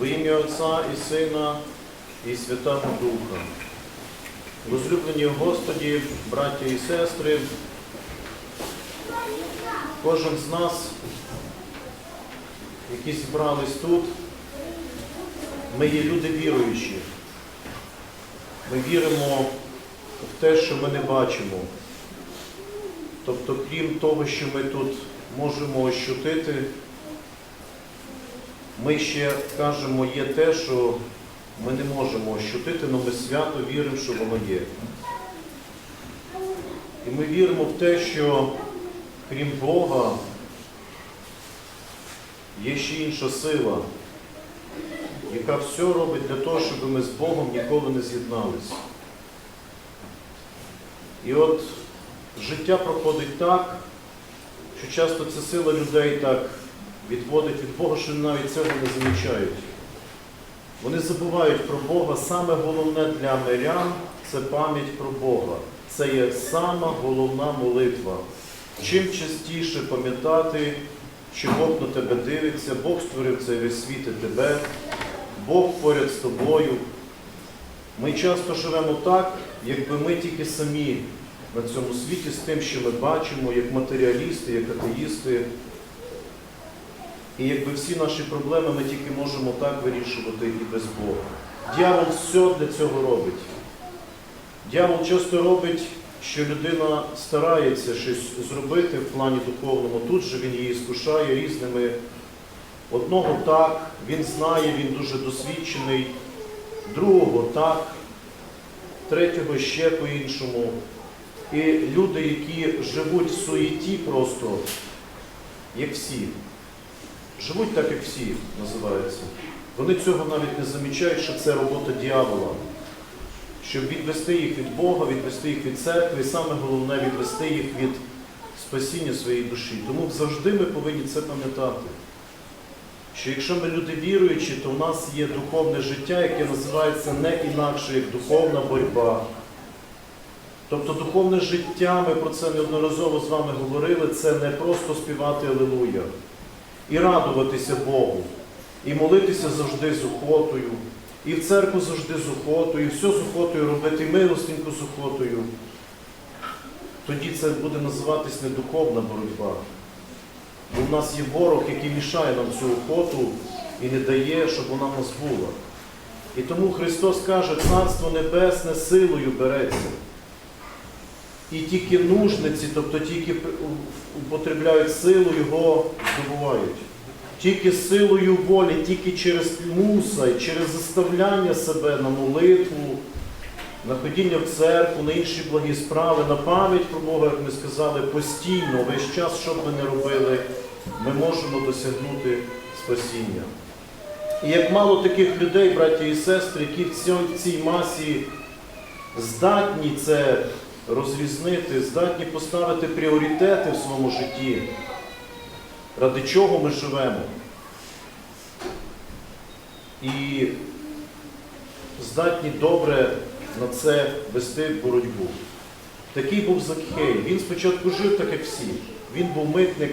Во ім'я Отця і Сина і Святого Духа. Возлюблені Господі, браття і сестри, кожен з нас, які зібрались тут, ми є люди віруючі. Ми віримо в те, що ми не бачимо. Тобто, крім того, що ми тут можемо ощутити, ми ще кажемо, є те, що ми не можемо ощутити, але ми свято віримо, що воно є. І ми віримо в те, що крім Бога є ще інша сила, яка все робить для того, щоб ми з Богом ніколи не з'єдналися. І от життя проходить так, що часто ця сила людей так відводить від Бога, що навіть цього не замічають. Вони забувають про Бога. Саме головне для мирян це пам'ять про Бога. Це є сама головна молитва. Чим частіше пам'ятати, що Бог на тебе дивиться, Бог створив цей весь світ і тебе, Бог поряд з тобою. Ми часто живемо так, якби ми тільки самі на цьому світі з тим, що ми бачимо, як матеріалісти, як атеїсти. І якби всі наші проблеми ми тільки можемо так вирішувати і без Бога. Дьявол все для цього робить. Дьявол часто робить, що людина старається щось зробити в плані духовному. Тут же він її скушає різними. Одного так, він знає, він дуже досвідчений, другого так, третього ще по-іншому. І люди, які живуть в суєті просто, як всі, живуть так, як всі називаються. Вони цього навіть не замічають, що це робота дьявола. Щоб відвести їх від Бога, відвести їх від церкви, і саме головне відвести їх від спасіння своєї душі. Тому завжди ми повинні це пам'ятати. Що якщо ми люди віруючі, то в нас є духовне життя, яке називається не інакше, як духовна боротьба. Тобто духовне життя, ми про це неодноразово з вами говорили, це не просто співати Алілуя і радуватися Богу, і молитися завжди з охотою, і в церкву завжди з охотою, і все з охотою робити, і милостиньку з охотою. Тоді це буде називатись не духовна боротьба. Бо в нас є ворог, який мішає нам цю охоту і не дає, щоб вона в нас була. І тому Христос каже, Царство Небесне силою береться. І тільки нужниці, тобто тільки употребляють силу, його здобувають. Тільки силою волі, тільки через муса, через заставляння себе на молитву, на ходіння в церкву, на інші благі справи, на пам'ять про Бога, як ми сказали, постійно, весь час, що б ми не робили, ми можемо досягнути спасіння. І як мало таких людей, браті і сестри, які в цій- масі здатні це розрізнити, здатні поставити пріоритети в своєму житті, ради чого ми живемо. І здатні добре на це вести боротьбу. Такий був Закхей. Він спочатку жив так, як всі. Він був митник.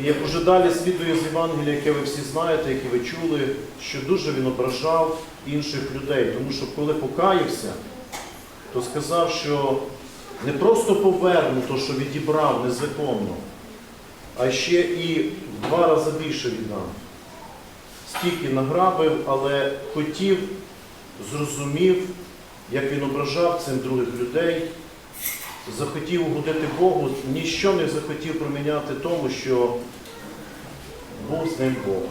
І як уже далі слідує з Євангелія, яке ви всі знаєте, яке ви чули, що дуже він ображав інших людей. Тому що коли покаявся, то сказав, що не просто поверну то, що відібрав незаконно, а ще і в два рази більше віддам. Стільки награбив, але хотів, зрозумів, як він ображав цим других людей, захотів угодити Богу, ніщо не захотів проміняти тому, що був з ним Бог.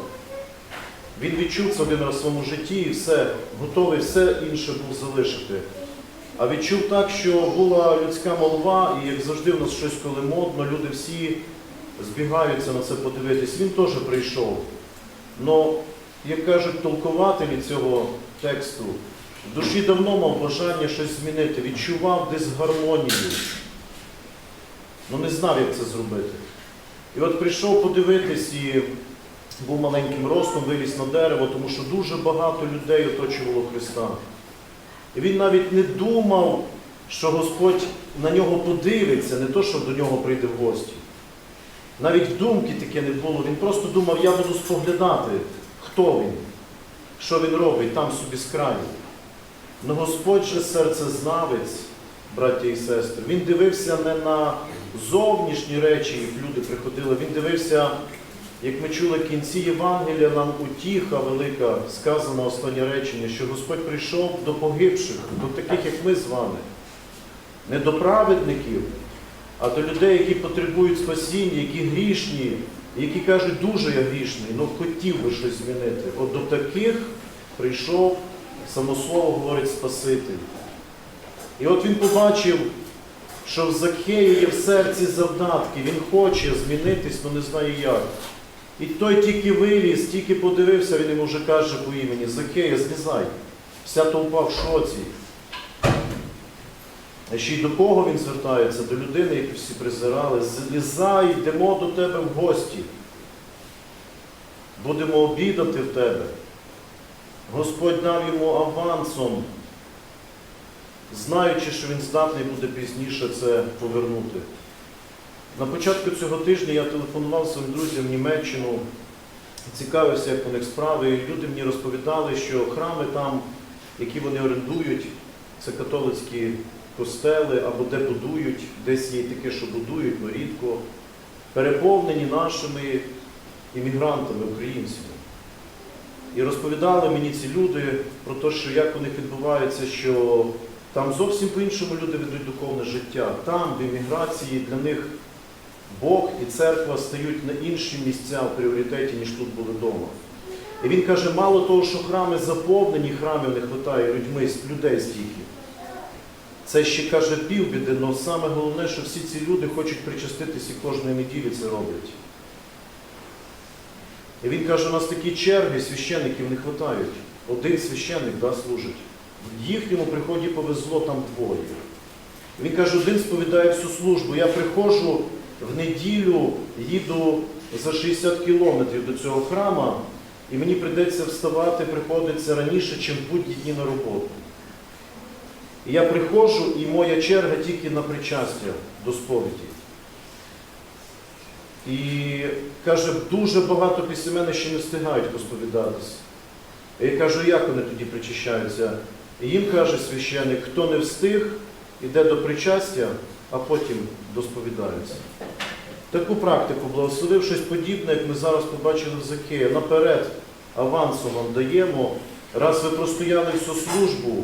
Він відчув це один раз в своєму житті і все, готовий все інше був залишити. А відчув так, що була людська молва, і як завжди в нас щось коли модно, люди всі збігаються на це подивитись. Він теж прийшов. Но, як кажуть толкователі цього тексту, в душі давно мав бажання щось змінити, відчував десь гармонію, але не знав, як це зробити. І от прийшов подивитись і був маленьким ростом, виліз на дерево, тому що дуже багато людей оточувало Христа. Він навіть не думав, що Господь на нього подивиться, не то, що до нього прийде в гості. Навіть думки таке не було. Він просто думав, я буду споглядати, хто він, що він робить там собі з краю. Но Господь же серцезнавець, браття і сестри, він дивився не на зовнішні речі, як люди приходили, він дивився, як ми чули в кінці Євангелія, нам утіха велика, сказано останнє речення, що Господь прийшов до погибших, до таких, як ми з вами, не до праведників, а до людей, які потребують спасіння, які грішні, які кажуть, дуже я грішний, але хотів би щось змінити. От до таких прийшов, само слово говорить Спаситель. І от він побачив, що в Закхеї є в серці завдатки, він хоче змінитись, але не знає як. І той тільки виліз, тільки подивився, він йому вже каже по імені, Закея, злізай. Вся толпа в шоці. А ще й до кого він звертається? До людини, яку всі презирали. Злізай, йдемо до тебе в гості. Будемо обідати в тебе. Господь дав йому авансом, знаючи, що він здатний буде пізніше це повернути. На початку цього тижня я телефонував своїм друзям в Німеччину, цікавився, як у них справи. І люди мені розповідали, що храми там, які вони орендують, це католицькі костели або де будують, десь є таке, що будують, але рідко, переповнені нашими іммігрантами, українцями. І розповідали мені ці люди про те, що як у них відбувається, що там зовсім по-іншому люди ведуть духовне життя. Там, в імміграції, для них Бог і церква стають на інші місця в пріоритеті, ніж тут були вдома. І він каже, мало того, що храми заповнені, храмів не вистачає людьми, людей стільки. Це ще каже півбіди, але саме головне, що всі ці люди хочуть причаститися і кожної неділі це роблять. І він каже, у нас такі черги священиків не вистачають. Один священик да, служить. В їхньому приході повезло там двоє. Він каже, один сповідає всю службу. Я приходжу в неділю, їду за 60 кілометрів до цього храма, і мені прийдеться вставати, приходиться раніше, ніж будь-які дні на роботу. І я приходжу, і моя черга тільки на причастя до сповіді. І каже, дуже багато після мене ще не встигають посповідатися. Я кажу, як вони тоді причащаються? І їм каже священик, хто не встиг, іде до причастя, а потім досповідається. Таку практику благословив щось подібне, як ми зараз побачили в Закея. Наперед авансом вам даємо, раз ви простояли всю службу,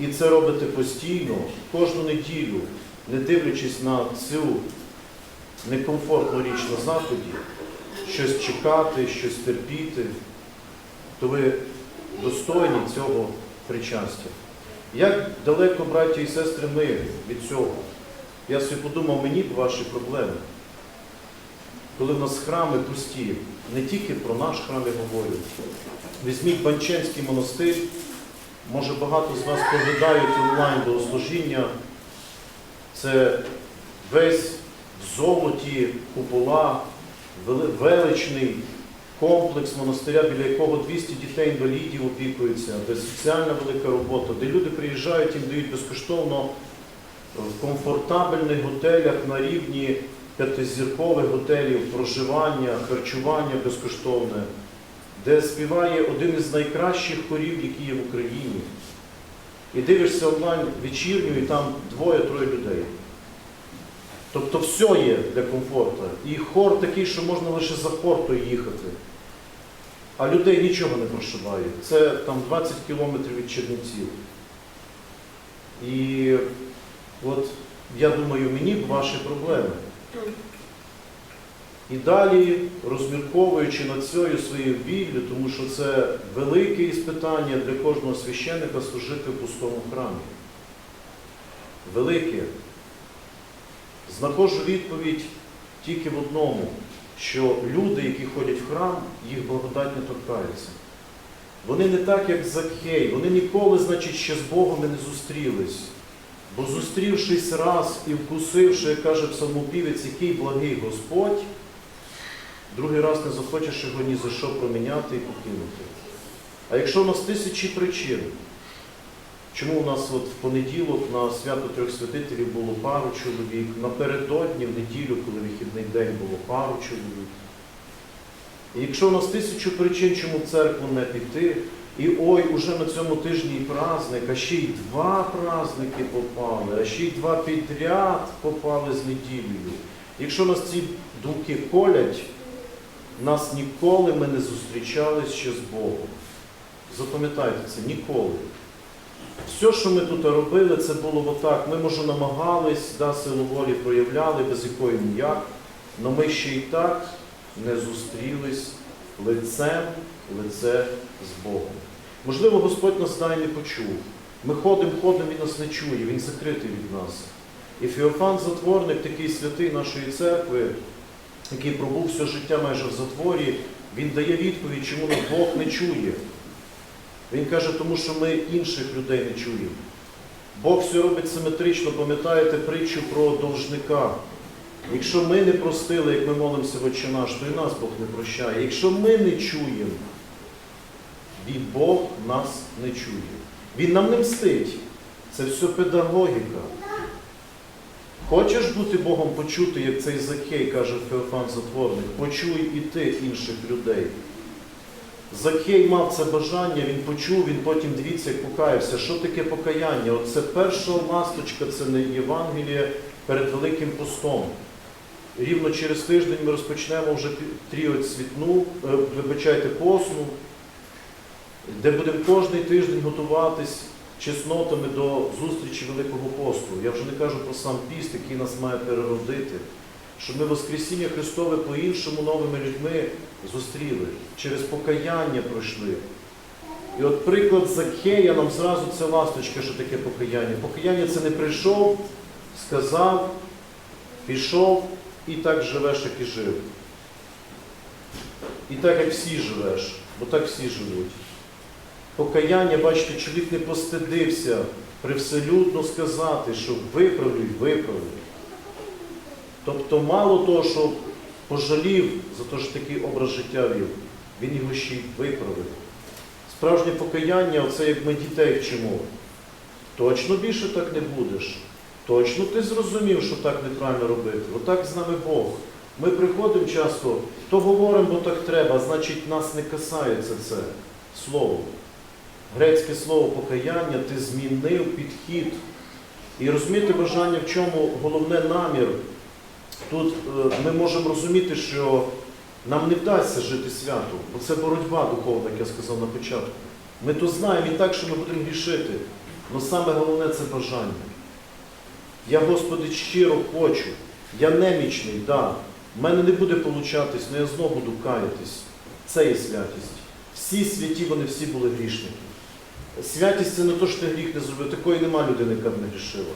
і це робите постійно, кожну неділю, не дивлячись на цю некомфортну річ на заході, щось чекати, щось терпіти, то ви достойні цього причастя. Як далеко, браті і сестри, ми від цього? Я собі подумав, мені б ваші проблеми. Коли в нас храми пусті, не тільки про наш храм я говорю. Візьміть Банченський монастир, може багато з вас поглядають онлайн богослужіння. Це весь в золоті купола, величний комплекс монастиря, біля якого 200 дітей-інвалідів опікуються, де соціальна велика робота, де люди приїжджають, їм дають безкоштовно в комфортабельних готелях на рівні п'ятизіркових готелів проживання, харчування безкоштовне, де співає один із найкращих хорів, які є в Україні. І дивишся онлайн вечірню, і там двоє-троє людей. Тобто все є для комфорту. І хор такий, що можна лише за хортою їхати. А людей нічого не прошиває. Це там 20 кілометрів від Чернівців. І от я думаю, мені б ваші проблеми. І далі, розмірковуючи над цією своєю біллю, тому що це велике іспитання для кожного священника служити в пустому храмі. Велике. Знаходжу відповідь тільки в одному, що люди, які ходять в храм, їх благодать не торкається. Вони не так, як Закхей, вони ніколи, значить, ще з Богом не зустрілись. Бо зустрівшись раз і вкусивши, як каже псалмопівець, який благий Господь, другий раз не захочеш його ні за що проміняти і покинути. А якщо в нас тисячі причин, чому у нас от в понеділок на свято трьох святителів було пару чоловік, напередодні в неділю, коли вихідний день було пару чоловік. І якщо у нас тисячу причин, чому в церкву не піти, і ой, уже на цьому тижні праздник, а ще й два праздники попали, а ще й два підряд попали з неділею. Якщо нас ці думки колять, нас ніколи ми не зустрічались ще з Богом. Запам'ятайте це ніколи. Все, що ми тут робили, це було отак. Ми, може, намагались, да, силу волі проявляли, без якої ніяк, але ми ще й так не зустрілись лицем лице з Богом. Можливо, Господь нас дай не почув. Ми ходимо, ходимо, Він нас не чує, Він закритий від нас. І Феофан Затворник, такий святий нашої церкви, який пробув все життя майже в затворі, він дає відповідь, чому нас Бог не чує. Він каже, тому що ми інших людей не чуємо. Бог все робить симетрично, пам'ятаєте притчу про должника. Якщо ми не простили, як ми молимося в Отче наш, то і нас Бог не прощає. Якщо ми не чуємо, і Бог нас не чує. Він нам не мстить. Це все педагогіка. Хочеш бути Богом почути, як цей Закей, каже Феофан Затворник, почуй і ти інших людей. Закей мав це бажання, він почув, він потім дивіться, як покаявся. Що таке покаяння? Оце перша ласточка, це не Євангеліє перед Великим постом. Рівно через тиждень ми розпочнемо вже тріот світну, е, вибачайте, посну, де будемо кожний тиждень готуватись чеснотами до зустрічі Великого посту. Я вже не кажу про сам піст, який нас має переродити, щоб ми Воскресіння Христове по-іншому новими людьми зустріли, через покаяння пройшли. І от приклад Закея нам зразу це ласточка, що таке покаяння. Покаяння це не прийшов, сказав, пішов і так живеш, як і жив. І так, як всі живеш, бо так всі живуть. Покаяння, бачите, чоловік не постидився привселюдно сказати, що виправлюй, виправлюй. Тобто мало того, що пожалів за те, що такий образ життя вів, він його ще й виправив. Справжнє покаяння це як ми дітей вчимо. Точно більше так не будеш. Точно ти зрозумів, що так неправильно робити. Отак з нами Бог. Ми приходимо часто, то говоримо, бо так треба, значить нас не касається це слово. Грецьке слово покаяння, ти змінив підхід. І розумієте бажання, в чому головне намір. Тут е, ми можемо розуміти, що нам не вдасться жити свято, бо це боротьба духовна, як я сказав на початку. Ми то знаємо і так, що ми будемо грішити. Але саме головне це бажання. Я, Господи, щиро хочу, я немічний, да. в мене не буде получатись, але я знову буду каятись. Це є святість. Всі святі, вони всі були грішники. Святість це не те, що ти гріх не зробив, такої нема людини, яка б не грішила.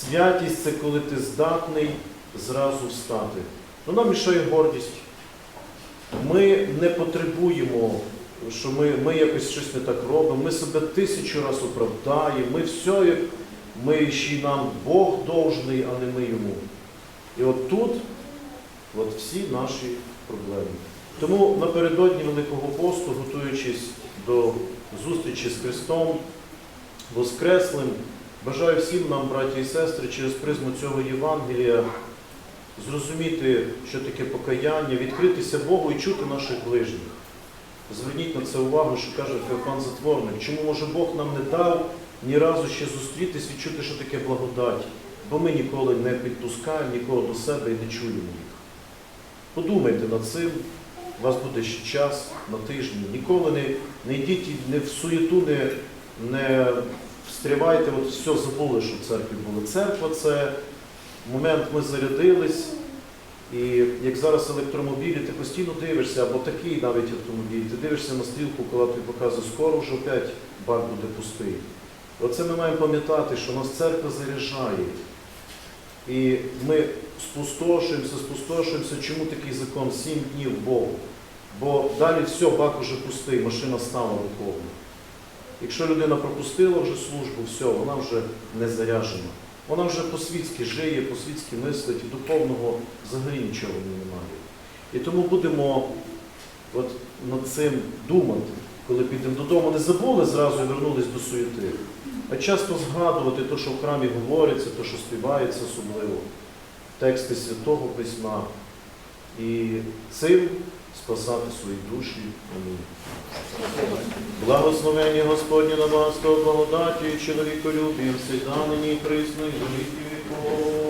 Святість це коли ти здатний зразу встати. Ну, нам мішає гордість. Ми не потребуємо, що ми, ми якось щось не так робимо, ми себе тисячу разів оправдаємо, ми все, як ми ще нам Бог должний, а не ми йому. І от тут от всі наші проблеми. Тому напередодні Великого посту, готуючись до зустрічі з Христом, Воскреслим, бажаю всім нам, браті і сестри, через призму цього Євангелія зрозуміти, що таке покаяння, відкритися Богу і чути наших ближніх. Зверніть на це увагу, що каже Феофан Затворник. Чому може Бог нам не дав ні разу ще зустрітись, відчути, що таке благодать? Бо ми ніколи не підпускаємо нікого до себе і не чуємо їх. Подумайте над цим, у вас буде ще час на тижні. Ніколи не, не йдіть не в суєту, не, не встрівайте, от все забули, що в церкві було. Церква це момент ми зарядились. І як зараз електромобілі, ти постійно дивишся, або такий навіть автомобіль, ти дивишся на стрілку, коли тобі показує, скоро вже опять бак буде пустий. Оце ми маємо пам'ятати, що нас церква заряджає. І ми спустошуємося, спустошуємося. Чому такий закон? Сім днів Богу. Бо далі все, бак уже пустий, машина стала духовна. Якщо людина пропустила вже службу, все, вона вже не заряджена. Вона вже по-світськи жиє, по-світськи мислить, і духовного взагалі нічого немає. І тому будемо от над цим думати, коли підемо додому, не забули зразу і вернулись до суєти, а часто згадувати те, що в храмі говориться, те, що співається особливо, тексти Святого Письма. І цим спасати свої душі. Амінь. Благословення Господнє на вас, благодаті, чоловіколюбі, всегда нині і присно, і во віки віков.